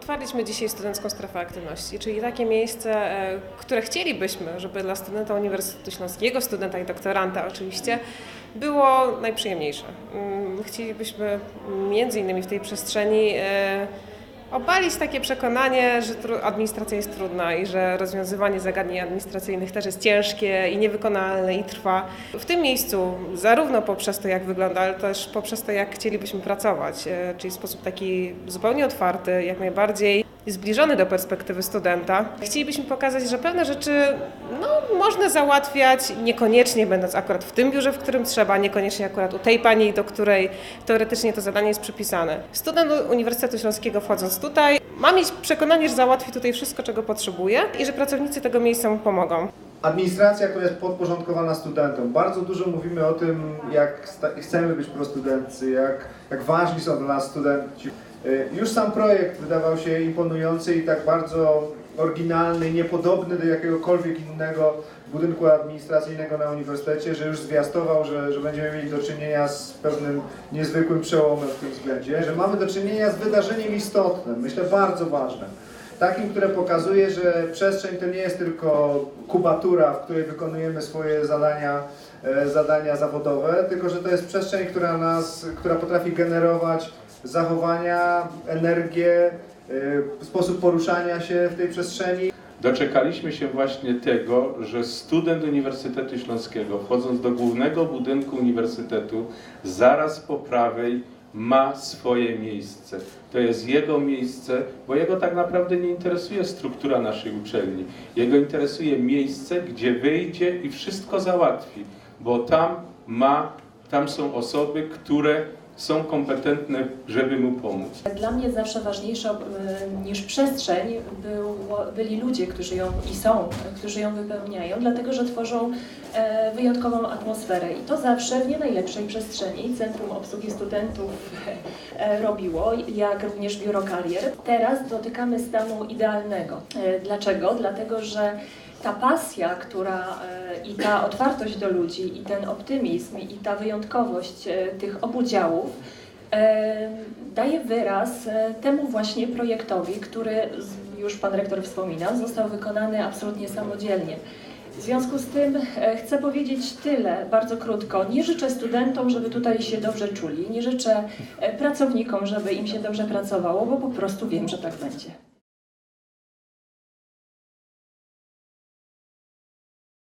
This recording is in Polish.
Otwarliśmy dzisiaj Studencką Strefę Aktywności, czyli takie miejsce, e, które chcielibyśmy, żeby dla studenta Uniwersytetu Śląskiego, studenta i doktoranta oczywiście, było najprzyjemniejsze. Mm, Chcielibyśmy między innymi w tej przestrzeni e, obalić takie przekonanie, że administracja jest trudna i że rozwiązywanie zagadnień administracyjnych też jest ciężkie i niewykonalne i trwa. W tym miejscu, zarówno poprzez to, jak wygląda, ale też poprzez to, jak chcielibyśmy pracować, e, czyli w sposób taki zupełnie otwarty, jak najbardziej zbliżony do perspektywy studenta. Chcielibyśmy pokazać, że pewne rzeczy no, można załatwiać, niekoniecznie będąc akurat w tym biurze, w którym trzeba, niekoniecznie akurat u tej pani, do której teoretycznie to zadanie jest przypisane. Student Uniwersytetu Śląskiego wchodząc tutaj ma mieć przekonanie, że załatwi tutaj wszystko, czego potrzebuje i że pracownicy tego miejsca mu pomogą. Administracja, która jest podporządkowana studentom. Bardzo dużo mówimy o tym, jak chcemy być prostudenccy, jak, jak ważni są dla nas studenci. Y, Już sam projekt wydawał się imponujący i tak bardzo oryginalny, niepodobny do jakiegokolwiek innego budynku administracyjnego na uniwersytecie, że już zwiastował, że, że będziemy mieli do czynienia z pewnym niezwykłym przełomem w tym względzie, że mamy do czynienia z wydarzeniem istotnym, myślę bardzo ważnym. Takim, które pokazuje, że przestrzeń to nie jest tylko kubatura, w której wykonujemy swoje zadania, e, zadania zawodowe, tylko że to jest przestrzeń, która nas, która potrafi generować zachowania, energię, e, sposób poruszania się w tej przestrzeni. Doczekaliśmy się właśnie tego, że student Uniwersytetu Śląskiego, wchodząc do głównego budynku uniwersytetu, zaraz po prawej ma swoje miejsce. To jest jego miejsce, bo jego tak naprawdę nie interesuje struktura naszej uczelni. Jego interesuje miejsce, gdzie wyjdzie i wszystko załatwi, bo tam ma, tam są osoby, które są kompetentne, żeby mu pomóc. Dla mnie zawsze ważniejsza y, niż przestrzeń byli ludzie, którzy ją i są, którzy ją wypełniają, dlatego że tworzą e, wyjątkową atmosferę. I to zawsze w nie najlepszej przestrzeni Centrum Obsługi Studentów e, robiło, jak również Biuro Karier. Teraz dotykamy stanu idealnego. E, Dlaczego? Dlatego, że ta pasja, która e, i ta otwartość do ludzi, i ten optymizm, i ta wyjątkowość e, tych obu działów e, daje wyraz temu właśnie projektowi, który już Pan Rektor wspominał, został wykonany absolutnie samodzielnie. W związku z tym chcę powiedzieć tyle, bardzo krótko. Nie życzę studentom, żeby tutaj się dobrze czuli, nie życzę pracownikom, żeby im się dobrze pracowało, bo po prostu wiem, że tak będzie.